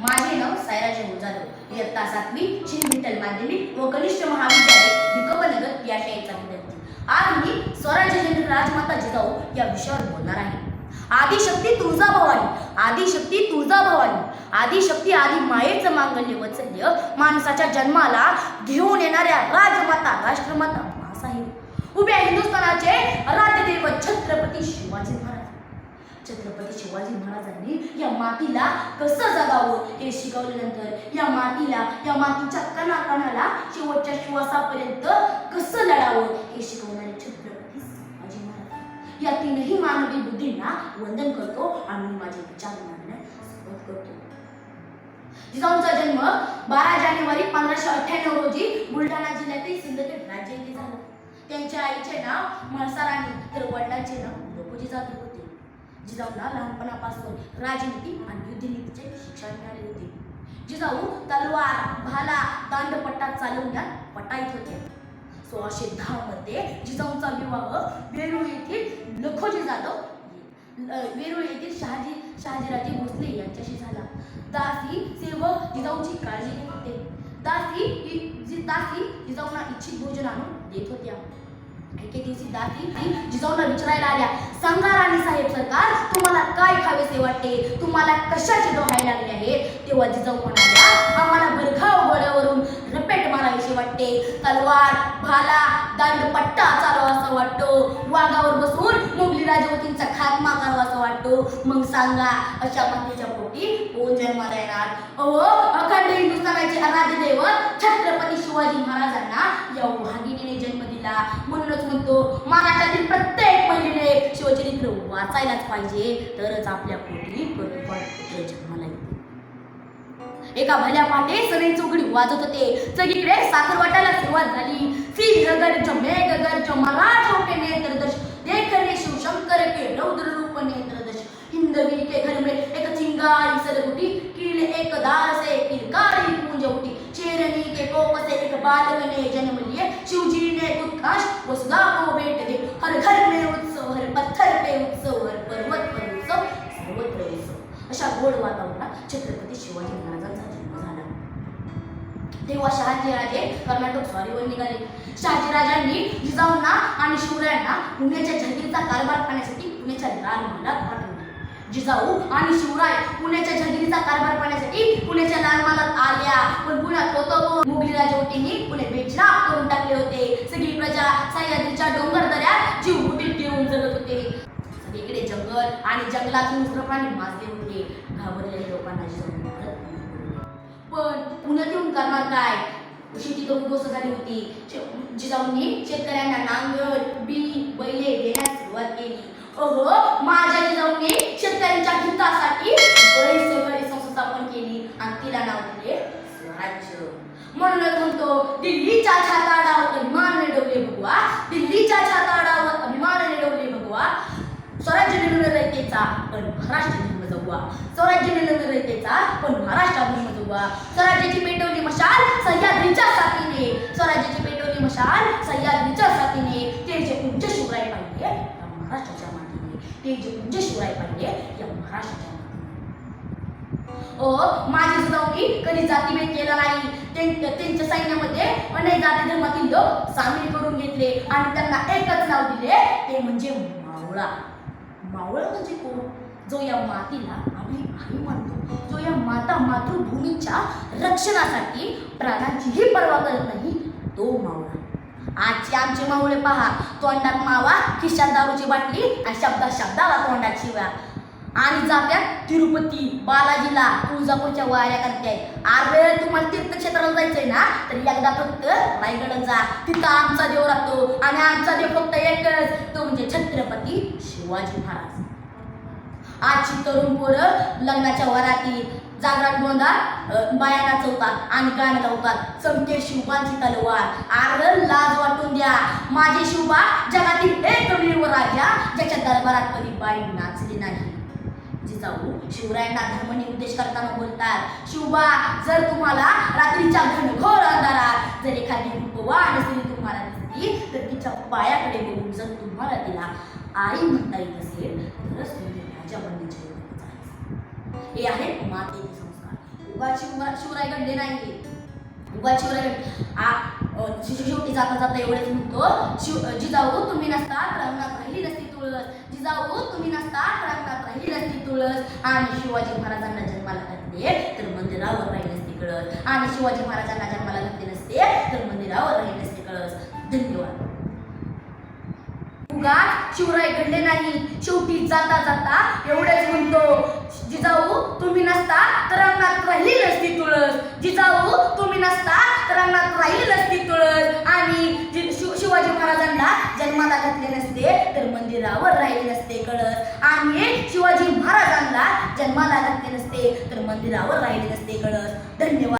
माझे नाव सायराजी जाधव इयत्ता सातवी श्री विठ्ठल माध्यमिक व कनिष्ठ महाविद्यालय भिकवनगर या शाळेचा विद्यार्थी. आज मी स्वराज्य जननी राजमाता जिजाऊ या विषयावर बोलणार आहे. आदिशक्ती तुळजाभवानी आदिशक्ती तुळजाभवानी आदिशक्ती आदि मायेचं मांगल्य वत्सल्य माणसाच्या जन्माला घेऊन येणाऱ्या राजमाता राष्ट्रमाता मासाहेब उभ्या हिंदुस्थानाचे आराध्य छत्रपती शिवाजी महाराज. छत्रपती शिवाजी महाराजांनी या मातीला कसं जगावं हे शिकवल्यानंतर या मातीला या मातीच्या कणाकणाला शेवटच्या श्वासापर्यंत कसं लढावं हे शिकवणारे छत्रपती शिवाजी महाराज. या तीनही मानवी बुद्धींना वंदन करतो आणि माझे विचार मांडण्यास सुरुवात करतो. जिजाऊंचा जन्म बारा जानेवारी पंधराशे अठ्ठ्याण्णव रोजी बुलढाणा जिल्ह्यातील सिंदखेड राज्य येथे झाला. त्यांच्या आईचे नाव म्हाळसाराणी तर वडिलांचे नाव लोकोजी जाधव. होते जिजाऊला लहानपणापासून राजनीती आणि युद्धनीतीचे शिक्षण मिळाले होते. जिजाऊ तलवार भाला दांडपट्टा चालवण्यात पटाईत होते. सोळाशे दहा मध्ये जिजाऊंचा विवाह वेरूळ येथील लखोजी जाधव वेरूळ येथील शहाजी शहाजीराजे भोसले यांच्याशी झाला. दासी सेवक जिजाऊंची काळजी घेत होते. दासी ही जी दासी जिजाऊंना इच्छित भोजन आणून देत होत्या. एके दिवशी दासी जिजाऊंना विचारायला आल्या सांगा राणी साहेब सरकार वाटते तुम्हाला कशाचे डोहाय लागले आहे तेव्हा जिजाऊ म्हणाल्या आम्हाला भरघाव गडावरून रपेट मारावीशी वाटते. तलवार भाला दांडपट्टा चालवा असं वाटतो. वाघावर बसून मुघली राजवतींचा खात्मा करावा असं वाटतो. मग सांगा अशा मातेच्या पोटी कोण जन्माला येणार? अहो अखंड हिंदुस्थानाचे आराध्य दैवत छत्रपती शिवाजी महाराजांना या वाघिणीने जन्म दिला. म्हणूनच म्हणतो महाराष्ट्रातील प्रत्येक शिवचरित्र वाचायलाच पाहिजे. तरच आपल्या पोटी प्रतिफळ जन्माला येते. एका भल्या पाटे सगळी चौकडी वाजत होते. सगळीकडे साखर वाटायला सुरुवात झाली. सिंह गर्ज मेघ गर्ज मराठोके नेत्रदश देखणे शिवशंकर के रौद्र रूप नेत्रदश. हिंदवी के घर में एक चिंगारी सरगुटी किल एक दार से किलकारी पूंज उठी. शेरनी के कोप से एक बालक ने गोड वातावरणात छत्रपती शिवाजी महाराजांचा जन्म झाला. तेव्हा शहाजीराजे कर्नाटक स्वारीवर निघाले. शहाजीराजांनी जिजाऊंना आणि शिवरायांना पुण्याच्या जहागीरचा कारभार पाहण्यासाठी पुण्याच्या लाल महालात पाठवले. जिजाऊ आणि शिवराय पुण्याच्या जहागीरचा कारभार पाहण्यासाठी पुण्याच्या लाल महालात आल्या. पण पुण्यात होतो मुघली राजवटींनी पुणे बेचराब करून टाकले होते. सगळी प्रजा सह्याद्रीच्या डोंगर दऱ्यात जीव गुटीत घेऊन जगत होते इकडे जंगल आणि जंगलातून उग्र प्राणी माजले होते. घाबरलेल्या लोकांना पण पुण्यात येऊन करणार काय शेती तर उद्ध्वस्त झाली होती. जिजाऊंनी शेतकऱ्यांना नांगर बी बैले देण्यास सुरुवात केली. अहो माझ्या जिजाऊंनी शेतकऱ्यांच्या हितासाठी बरीच सहकारी संस्था स्थापन केली आणि तिला नाव दिले स्वराज्य. म्हणूनच म्हणतो दिल्लीच्या छाताडावर अभिमान मिळवले भगवा. दिल्लीच्या छाताडावर अभिमान मिळवले भगवा. स्वराज्य निर्मितीचा पण महाराष्ट्र धर्म जगवा स्वराज्य निर्मितीचा पण महाराष्ट्र धर्म जगवा स्वराज्याची पेटवली मशाल सह्याद्रीच्या साथीने. स्वराज्याची पेटवली मशाल सह्याद्रीच्या साथीने. ते जे उंच शिवराय पाहिजे या महाराष्ट्राच्या मातीने. ते जे उंच शिवराय पाहिजे या महाराष्ट्राच्या ओ माझी जिजाऊनी कधी जातीभेद केला नाही. त्यांच्या सैन्यामध्ये अनेक जाती धर्मातील लोक सामील करून घेतले आणि त्यांना एकच नाव दिले ते म्हणजे मावळा. मावळा म्हणजे कोण? जो या मातीला आपली आई मानतो. जो या माता मातृभूमीच्या रक्षणासाठी प्राणांचीही पर्वा करत नाही तो मावळा. आजचे आमचे मावळे पहा तोंडात मावा खिशात दारूची बाटली आणि शब्दा शब्दाला तोंडात शिव्या. आणि जात्यात तिरुपती बालाजीला तुळजापूरच्या वाऱ्या करते आर वेळ तुम्हाला तीर्थक्षेत्राला जायचंय ना तर एकदा फक्त रायगड जा. तिथं आमचा देव राहतो आणि आमचा देव फक्त एकच तो म्हणजे छत्रपती शिवाजी महाराज. आजची तरुण पोरं लग्नाच्या वराती जागरात गोंधळ बाया नाचवतात आणि गाणं गावतात चमके शिवबांची तलवार. आर लाज वाटून द्या. माझे शिवबा जगातील एकमेव राजा ज्याच्या दरबारात कधी बाई नाचली नाही. जिजाऊ शिवरायांना धर्मनिर्देश करताना बोलतात शिवबा जर तुम्हाला रात्रीच्या घनघोर अंधारात जर एखादी रूपवान स्त्री तुम्हाला दिसली तर तिच्या पायाकडे बघून जर तुम्हाला तिला आई म्हणता येत असेल तरच तुम्ही राजा बनण्याचे योग्य आहे. हे आहेत मातेचे संस्कार. उगा शिवरा शिवराय घडले नाही उगा शिवराय आ शेवटी जाता जाता एवढेच म्हणतो शिव जिजाऊ तुम्ही नसता रंगणात राहिली नसती तुळस. जिजाऊ तुम्ही नसता रंगणात राहिली नसती तुळस. आणि शिवाजी महाराजांना जन्माला घातले तर मंदिरावर राहिली नसती कळस. आणि शिवाजी महाराजांना जन्माला घातले नसते तर मंदिरावर राहिली नसते कळस. धन्यवाद. उगाच शिवराय घडले नाही. शेवटी जाता जाता एवढेच म्हणतो जिजाऊ तुम्ही नसता तर अंगणात राहिली नसती तुळस. जिजाऊ तुम्ही नसता तर अंगणात राहिली नसती तुळस. आणि शिव- शिवाजी महाराजांना जन्माला घातले नसते तर मंदिरावर राहिले नसते कळस. आणि शिवाजी महाराजांना जन्माला घातले नसते तर मंदिरावर राहिले नसते कळस. धन्यवाद.